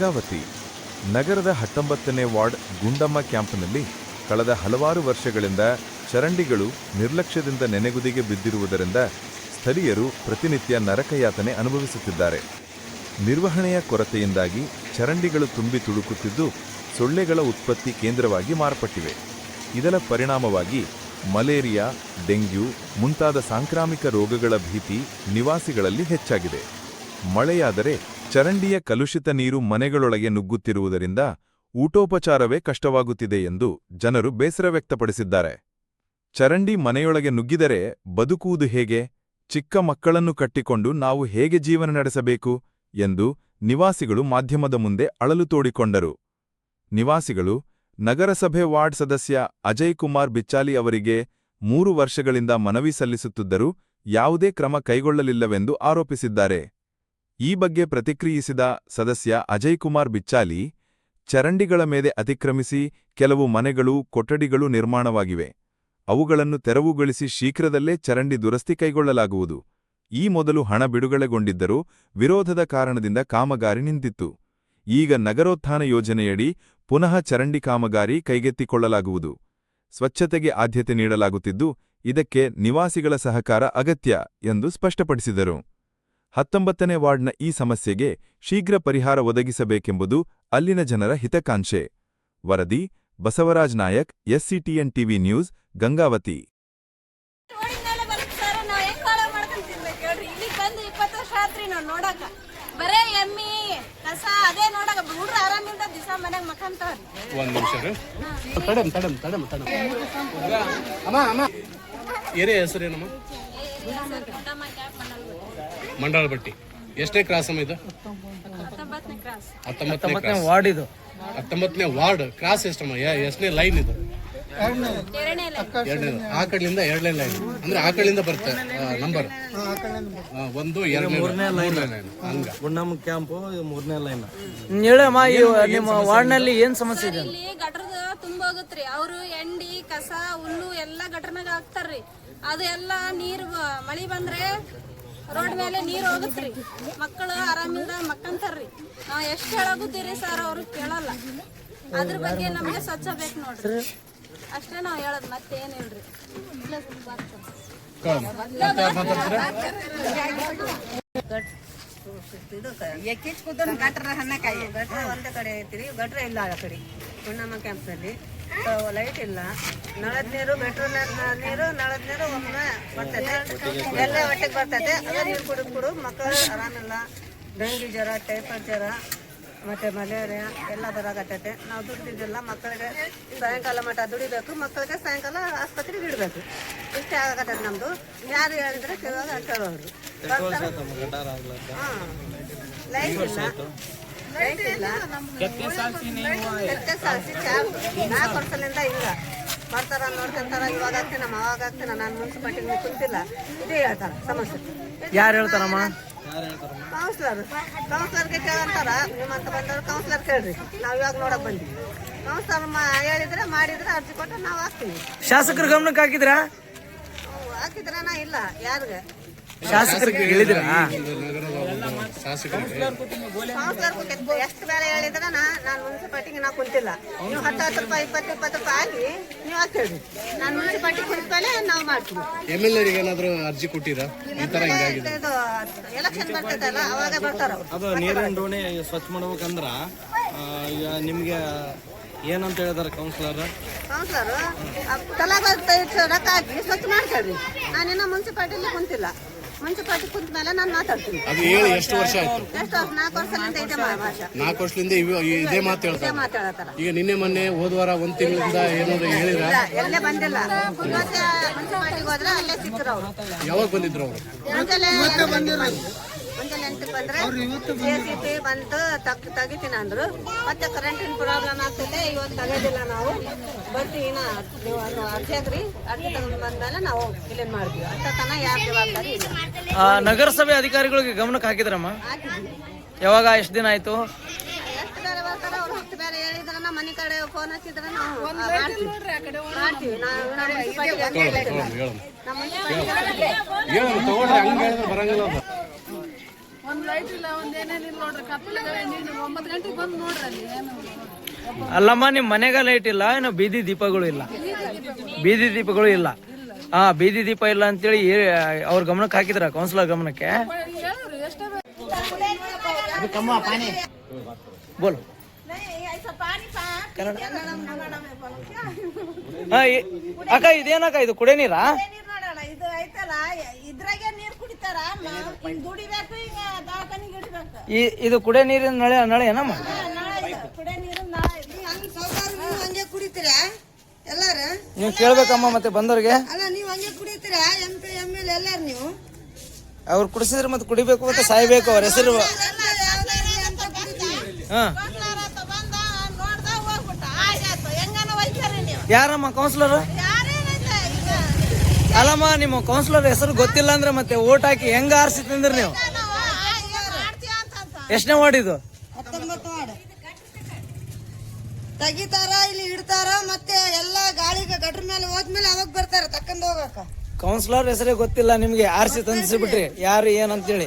ಗಂಗಾವತಿ ನಗರದ ಹತ್ತೊಂಬತ್ತನೇ ವಾರ್ಡ್ ಗುಂಡಮ್ಮ ಕ್ಯಾಂಪ್ನಲ್ಲಿ ಕಳೆದ ಹಲವಾರು ವರ್ಷಗಳಿಂದ ಚರಂಡಿಗಳು ನಿರ್ಲಕ್ಷ್ಯದಿಂದ ನೆನೆಗುದಿಗೆ ಬಿದ್ದಿರುವುದರಿಂದ ಸ್ಥಳೀಯರು ಪ್ರತಿನಿತ್ಯ ನರಕಯಾತನೆ ಅನುಭವಿಸುತ್ತಿದ್ದಾರೆ. ನಿರ್ವಹಣೆಯ ಕೊರತೆಯಿಂದಾಗಿ ಚರಂಡಿಗಳು ತುಂಬಿ ತುಳುಕುತ್ತಿದ್ದು ಸೊಳ್ಳೆಗಳ ಉತ್ಪತ್ತಿ ಕೇಂದ್ರವಾಗಿ ಮಾರ್ಪಟ್ಟಿವೆ. ಇದರ ಪರಿಣಾಮವಾಗಿ ಮಲೇರಿಯಾ, ಡೆಂಗ್ಯೂ ಮುಂತಾದ ಸಾಂಕ್ರಾಮಿಕ ರೋಗಗಳ ಭೀತಿ ನಿವಾಸಿಗಳಲ್ಲಿ ಹೆಚ್ಚಾಗಿದೆ. ಮಳೆಯಾದರೆ ಚರಂಡಿಯ ಕಲುಷಿತ ನೀರು ಮನೆಗಳೊಳಗೆ ನುಗ್ಗುತ್ತಿರುವುದರಿಂದ ಊಟೋಪಚಾರವೇ ಕಷ್ಟವಾಗುತ್ತಿದೆ ಎಂದು ಜನರು ಬೇಸರ ವ್ಯಕ್ತಪಡಿಸಿದ್ದಾರೆ. ಚರಂಡಿ ಮನೆಯೊಳಗೆ ನುಗ್ಗಿದರೆ ಬದುಕುವುದು ಹೇಗೆ? ಚಿಕ್ಕ ಮಕ್ಕಳನ್ನು ಕಟ್ಟಿಕೊಂಡು ನಾವು ಹೇಗೆ ಜೀವನ ನಡೆಸಬೇಕು? ಎಂದು ನಿವಾಸಿಗಳು ಮಾಧ್ಯಮದ ಮುಂದೆ ಅಳಲು ತೋಡಿಕೊಂಡರು. ನಿವಾಸಿಗಳು, ನಗರಸಭೆ ವಾರ್ಡ್ ಸದಸ್ಯ ಅಜಯ್ ಕುಮಾರ್ ಬಿಚ್ಚಾಲಿ ಅವರಿಗೆ ಮೂರು ವರ್ಷಗಳಿಂದ ಮನವಿ ಸಲ್ಲಿಸುತ್ತಿದ್ದರೂ ಯಾವುದೇ ಕ್ರಮ ಕೈಗೊಳ್ಳಲಿಲ್ಲವೆಂದು ಆರೋಪಿಸಿದ್ದಾರೆ. ಈ ಬಗ್ಗೆ ಪ್ರತಿಕ್ರಿಯಿಸಿದ ಸದಸ್ಯ ಅಜಯ್ ಕುಮಾರ್ ಬಿಚ್ಚಾಲಿ, ಚರಂಡಿಗಳ ಮೇಲೆ ಅತಿಕ್ರಮಿಸಿ ಕೆಲವು ಮನೆಗಳು, ಕೊಠಡಿಗಳು ನಿರ್ಮಾಣವಾಗಿವೆ. ಅವುಗಳನ್ನು ತೆರವುಗೊಳಿಸಿ ಶೀಘ್ರದಲ್ಲೇ ಚರಂಡಿ ದುರಸ್ತಿ ಕೈಗೊಳ್ಳಲಾಗುವುದು. ಈ ಮೊದಲು ಹಣ ಬಿಡುಗಡೆಗೊಂಡಿದ್ದರೂ ವಿರೋಧದ ಕಾರಣದಿಂದ ಕಾಮಗಾರಿ ನಿಂತಿತ್ತು. ಈಗ ನಗರೋತ್ಥಾನ ಯೋಜನೆಯಡಿ ಪುನಃ ಚರಂಡಿ ಕಾಮಗಾರಿ ಕೈಗೆತ್ತಿಕೊಳ್ಳಲಾಗುವುದು. ಸ್ವಚ್ಛತೆಗೆ ಆದ್ಯತೆ ನೀಡಲಾಗುತ್ತಿದ್ದು, ಇದಕ್ಕೆ ನಿವಾಸಿಗಳ ಸಹಕಾರ ಅಗತ್ಯ ಎಂದು ಸ್ಪಷ್ಟಪಡಿಸಿದರು. ಹತ್ತೊಂಬತ್ತನೇ ವಾರ್ಡ್ನ ಈ ಸಮಸ್ಯೆಗೆ ಶೀಘ್ರ ಪರಿಹಾರ ಒದಗಿಸಬೇಕೆಂಬುದು ಅಲ್ಲಿನ ಜನರ ಹಿತಕಾಂಕ್ಷೆ. ವರದಿ Basavaraj Nayak SCTN TV news Gangavathi. ಹೆಸರೇನಮ್ಮ? ಮಂಡಾಳ ಬಟ್ಟಿ ಎಷ್ಟೇ ಕ್ರಾಸ್ ಅಮ್ಮ ಇದು? ಹತ್ತೊಂಬತ್ತನೇ ವಾರ್ಡ್ ಇದು. ಹತ್ತೊಂಬತ್ತನೇ ವಾರ್ಡ್ ಕ್ರಾಸ್ ಎಷ್ಟಮ್ಮ? ಯಾ- ಎಷ್ಟನೇ ಲೈನ್ ಇದು? ಎರಡನೇ ಲೈನ್ ಆ ಕಡೆಯಿಂದ ಎರಡನೇ ಲೈನ್ ಅಂದ್ರೆ ಆ ಕಡೆಯಿಂದ ಬರುತ್ತೆ ನಂಬರ್ ಒಂದು ಎರಡನೇ ಮೂರನೇ ಲೈನ್ ಹಂಗ. ಗುಂಡಮ್ಮ ಕ್ಯಾಂಪ್ ಇದು ಮೂರನೇ ಲೈನ್ ಹೇಳಮ್ಮ ಈ ನಿಮ್ಮ ವಾರ್ಡ್ನಲ್ಲಿ ಏನ್ ಸಮಸ್ಯೆ ಇದೆ? ಇಲ್ಲಿ ಗಟ್ರದ ತುಂಬ ಹೋಗುತ್ರಿ. ಅವ್ರು ಎಂಡಿ ಕಸ ಹುಲ್ಲು ಎಲ್ಲ ಗಟರ್ನಾಗ ಹಾಕ್ತಾರ್ರಿ. ಅದು ಎಲ್ಲ ನೀರು ಬ- ಮಳಿ ಬಂದ್ರೆ ರೋಡ್ ಮೇಲೆ ನೀರು ಹೋಗುತ್ರಿ. ಮಕ್ಕಳು ಆರಾಮಿಂದ ಮಕ್ಕಂತಾರ್ರಿ. ನಾವು ಎಷ್ಟು ಹೇಳಾಗುತ್ತೀರಿ ಸರ್ ಅವ್ರು ಕೇಳಲ್ಲ. ಅದ್ರ ಬಗ್ಗೆ ನಮಗೆ ಸ್ವಚ್ಛ ಬೇಕು ನೋಡ್ರಿ. ಅಷ್ಟೇ ನಾವು ಹೇಳೋದು ಮತ್ತೇನಿಲ್ರಿ. ಇದು ಎಕ್ಕಿಚ್ಕುದನ್ ಗಟ್ರ ಹಣ್ಣಕಾಯಿ ಗಟ್ರ ಒಂದೇ ಕಡೆ ಐತಿ ಗಟ್ರ ಇಲ್ಲ ಆ ಕಡೆ. ಪುಣ್ಣಮ್ಮ ಕ್ಯಾಂಪ್ನಲ್ಲಿ ಲೈಟ್ ಇಲ್ಲ. ನಳದ ನೀರು ಮೆಟ್ರೋ ನೀರು ನಳದ ನೀರು ಒಮ್ಮೆ ಬರ್ತೈತೆ. ಎಲ್ಲ ಹೊಟ್ಟೆಗೆ ಬರ್ತೈತೆ. ಅದ ನೀರು ಕುಡಿದು ಕುಡು ಮಕ್ಕಳು ಆರಾಮಿಲ್ಲ. ಡೆಂಗಿ ಜ್ವರ ಟೈಫಾಯ್ಡ್ ಜ್ವರ ಮತ್ತೆ ಮಲೇರಿಯಾ ಎಲ್ಲ ಬರಾಕತ್ತೈತೆ. ನಾವು ದುಡಿದಿದ್ದೆಲ್ಲ ಮಕ್ಕಳಿಗೆ ಸಾಯಂಕಾಲ ಮಟ್ಟ ದುಡಿಬೇಕು ಮಕ್ಕಳಿಗೆ ಸಾಯಂಕಾಲ ಆಸ್ಪತ್ರೆಗೆ ಇಡಬೇಕು. ಇಷ್ಟೇ ಆಗಕತ್ತೈತೆ ನಮ್ಮದು ಯಾರು ಹೇಳಿದ್ರೆ ಕೇಳೋದು ಕೇಳೋರು. ಹಾಂ ಲೈಟ್ ಇಲ್ಲ. ಲೈಟ್ ಇಲ್ಲ ಕೆತ್ತೆ ಸಾಲಿಸಿ ನಾಲ್ಕು ವರ್ಷದಿಂದ ಇಲ್ಲ. ಬರ್ತಾರ ನೋಡ್ಕೊಂತಾರ ಇವಾಗ ಆಗ್ತೀನ ಅವಾಗ ಆಗ್ತೀನ ನಾನು ಮುನ್ಸಿಪಾಲ್ಟಿ ಕುಂತಿಲ್ಲ. ಇದೇ ಹೇಳ್ತಾರ ಸಮಸ್ಯೆ. ಯಾರು ಹೇಳ್ತಾರಮ್ಮ? ಕೌನ್ಸಿಲರ್ ಕೌನ್ಸಿಲರ್ಗೆ ಕೇಳಂತಾರ. ನಿಮ್ಮಂತ ಬಂದವ್ರು ಕೌನ್ಸಿಲರ್ ಕೇಳ್ರಿ. ನಾವು ಇವಾಗ ನೋಡಕ್ ಬಂದ್ವಿ. ಕೌನ್ಸಿಲರ್ ಹೇಳಿದ್ರೆ ಮಾಡಿದ್ರೆ ಅರ್ಜಿ ಕೊಟ್ಟು ನಾವು ಹಾಕ್ತೀವಿ. ಶಾಸಕರ ಗಮನಕ್ಕೆ ಹಾಕಿದ್ರ ಹಾಕಿದ್ರ? ಹಾಕಿದ್ರೆ ನಾ ಇಲ್ಲ ಯಾರಿಗೆ? ಶಾಸಕರಿಗೆ ಹೇಳಿದ್ರಾ? ಎಷ್ಟು ಬೇರೆ ಹೇಳಿದ್ರೆ ನಾ ನಾನು ಮುನ್ಸಿಪಾಲ್ಟಿಗೆ ನಾ ಕುಂತಿಲ್ಲ. ನೀವು ಹತ್ತು ಹತ್ತು ರೂಪಾಯಿ ಇಪ್ಪತ್ತು ಇಪ್ಪತ್ತು ರೂಪಾಯಿ ಆಗಿ ನೀವು ಹಾಕ್ತೇಳಿ ನಾನು ಮುನ್ಸಿಪಾಲ್ಟಿ ಕುಂತ ಮೇಲೆ ನಾವು ಮಾಡ್ತೀವಿ. ಎಂ ಎಲ್ ಎರಿಗೆ ಏನಾದ್ರು ಅರ್ಜಿ ಕೊಟ್ಟಿರಾ? ಈ ತರ ಹಿಂಗಾಗಿದೆ. ಇದು ಎಲೆಕ್ಷನ್ ಬರ್ತೈತಲ್ಲ ಅವಾಗ ಬರ್ತಾರ ಅದು ನೀರಿನ ಸ್ವಚ್ಛ ಮಾಡ್ಬೇಕಂದ್ರ ನಿಮಗೆ ಈಗ ನಿಮ್ಗೆ ಏನಂತ ಹೇಳಿದಾರೆ ಕೌನ್ಸಿಲರ್ ಕೌನ್ಸಿಲರ್ ತಲಾಗ ರೊಕ್ಕ ಹಾಕಿ ಸ್ವಚ್ಛ ಮಾಡ್ತಾರೆ ನಾನಿನ್ನ ಮುನ್ಸಿಪಾಲ್ಟಿಲಿ ಕುಂತಿಲ್ಲ. ಮುನ್ಸಿಪಾಲ್ಟಿ ಕುಂತ ಮೇಲೆ ನಾನು ಮಾತಾಡ್ತೀನಿ. ಅದು ಹೇಳಿ ಎಷ್ಟು ವರ್ಷ ಆಯ್ತು? ಎಷ್ಟು ವರ್ಷ? ನಾಲ್ಕು ವರ್ಷದಿಂದ ಇದೆ ಮಾ- ಭಾಷೆ. ನಾಲ್ಕು ವರ್ಷದಿಂದ ಇವ- ಇದೇ ಮಾತು ಹೇಳ್ತಾರೆ. ಈಗ ನಿನ್ನೆ ಮೊನ್ನೆ ಹೋದ ವಾರ ಒಂದ್ ತಿಂಗಳಿಂದ ಏನಾದ್ರು ಹೇಳಿದ್ರ? ಇಲ್ಲ ಎಲ್ಲೇ ಬಂದಿಲ್ಲ. ಇವತ್ತೇ ಮುನ್ಸಿಪಾಲ್ಟಿಗೆ ಹೋದ್ರೆ ಅಲ್ಲೇ ಸಿಕ್ಕರು ಅವರು. ಯಾವಾಗ ಬಂದಿದ್ರು ಅವರು? ಮುಂಜಾನೆ ಎಂಟಕ್ಕೆ ಬಂದ್ರೆ ಜೆ ಸಿ ಪಿ ಬಂದು ತಗ್ ತೆಗಿತೀನಿ ಅಂದ್ರು. ಮತ್ತೆ ಕರೆಂಟಿನ ಪ್ರಾಬ್ಲಮ್ ಆಗ್ತೈತೆ ಇವತ್ತು ತೆಗೋದಿಲ್ಲ ನಾವು. ಬರ್ತೀವಿ ಇನ್ನ ನೀವು ಒಂದು ಅರ್ಜಿ ಹಾಕ್ರಿ ಅರ್ಜಿ ತಗೊಂಡು ಬಂದ್ಮೇಲೆ ನಾವು ಕ್ಲೀನ್ ಮಾಡ್ತೀವಿ. ಅಂತ ತನ ಯಾರು ಜವಾಬ್ದಾರಿ ಇಲ್ಲ. ನಗರಸಭೆ ಅಧಿಕಾರಿಗಳಿಗೆ ಗಮನಕ್ಕೆ ಹಾಕಿದ್ರಮ್ಮ? ಹಾಕಿದ್ವಿ. ಯಾವಾಗ? ಎಷ್ಟು ದಿನ ಆಯ್ತು? ಎಷ್ಟು ಬೇರೆ ಬರ್ತಾರ ಅವ್ರು ಎಷ್ಟು ಬೇರೆ ಹೇಳಿದ್ರೆ ನಮ್ಮ ಮನೆ ಕಡೆ ಫೋನ್ ಹಚ್ಚಿದ್ರೆ ನಾವು ಆ, ಮಾಡ್ತೀವಿ. ಮಾಡ್ತೀವಿ. ನಾವು ನಮ್ಮ ಮುನ್ಸಿಪಾಲ್ಟಿಗೆ ಅಂತ ಹೇಳ್ತಿಲ್ಲ. ಹೇಳಮ್ಮ ನಮ್ಮ ಮುನ್ಸಿಪಾಲ್ಟಿಗೆ ಹೇಳಮ್ಮ ತಗೊಳ್ರಿ ಹಂಗ ಹೇಳಿದ್ರೆ ಬರಂಗಿಲ್ಲ ಅದು ಒಂದ್ ಲೈಟ್ ಇಲ್ಲ ಒಂದ್ ಏನೇನಿಲ್ಲ ನೋಡ್ರಿ ಕತ್ತಲಾಗವೆ ನೀನು ಒಂಬತ್ತು ಗಂಟೆಗೆ ಬಂದು ನೋಡ್ರಿ ಅಲ್ಲಿ ಏನು ಅಲ್ಲಮ್ಮ ನಿಮ್ ಮನೆಗ ಲೈಟ್ ಇಲ್ಲ ಏನೋ ಬೀದಿ ದೀಪಗಳು ಇಲ್ಲ. ಬೀದಿ ದೀಪಗಳು ಇಲ್ಲ. ಹಾ ಬೀದಿ ದೀಪ ಇಲ್ಲ ಅಂತೇಳಿ ಅವ್ರ ಗಮನಕ್ಕೆ ಹಾಕಿದ್ರ ಕೌನ್ಸಿಲರ್ ಗಮನಕ್ಕೆ? ಬೋಲು. ಅಕ್ಕ ಇದೇನಕ್ಕ ಇದು ಕುಡಿಯ ನೀರಾ ಇದು ಈ ಕುಡಿಯ ನೀರಿನ ನಳೆ ನಳೆ ಏನಮ್ಮ? ನೀವು ಕೇಳ್ಬೇಕಮ್ಮ ಮತ್ತೆ ಬಂದವ್ರಿಗೆ. ಅವ್ರು ಕುಡಿಸಿದ್ರೆ ಮತ್ತೆ ಕುಡಿಬೇಕು ಮತ್ತೆ ಸಾಯ್ಬೇಕು ಅವ್ರ ಹೆಸರು. ಹಾ. ಬಂದ ನೋಡ್ದ ಹೋಗ್ಬಿಟ್ಟ. ಆಯ್ತಾಯ್ತು ಹೆಂಗನ ಒಯ್ತಾರಿ ನೀವು? ಯಾರಮ್ಮ ಕೌನ್ಸಿಲರ್ ಅಲ್ಲಮ್ಮ ನಿಮ್ಮ ಕೌನ್ಸಿಲರ್ ಹೆಸರು ಗೊತ್ತಿಲ್ಲ ಅಂದ್ರೆ ಮತ್ತೆ ಓಟ್ ಹಾಕಿ ಹೆಂಗ ಆರಿಸಿ ತಿಂದ್ರಿ ನೀವು? ಎಷ್ಟನೇ ವಾರ್ಡ್ ಇದು? ಹತ್ತೊಂಬತ್ತು ಮಾಡು ತೆಗಿತಾರ ಇಲ್ಲಿ ಇಡ್ತಾರ ಮತ್ತೆ ಎಲ್ಲ ಗಾಳಿಗೆ ಗಟ್ರ ಮೇಲೆ ಹೋದ್ಮೇಲೆ ಅವಾಗ ಬರ್ತಾರ ತಕ್ಕಂದ್ ಹೋಗಕ್ಕ. ಕೌನ್ಸಿಲರ್ ಹೆಸರೇ ಗೊತ್ತಿಲ್ಲ ನಿಮ್ಗೆ ಆರಿಸಿ ತಂದಿಸ್ಬಿಟ್ರಿ. ಯಾರು ಏನಂತೇಳಿ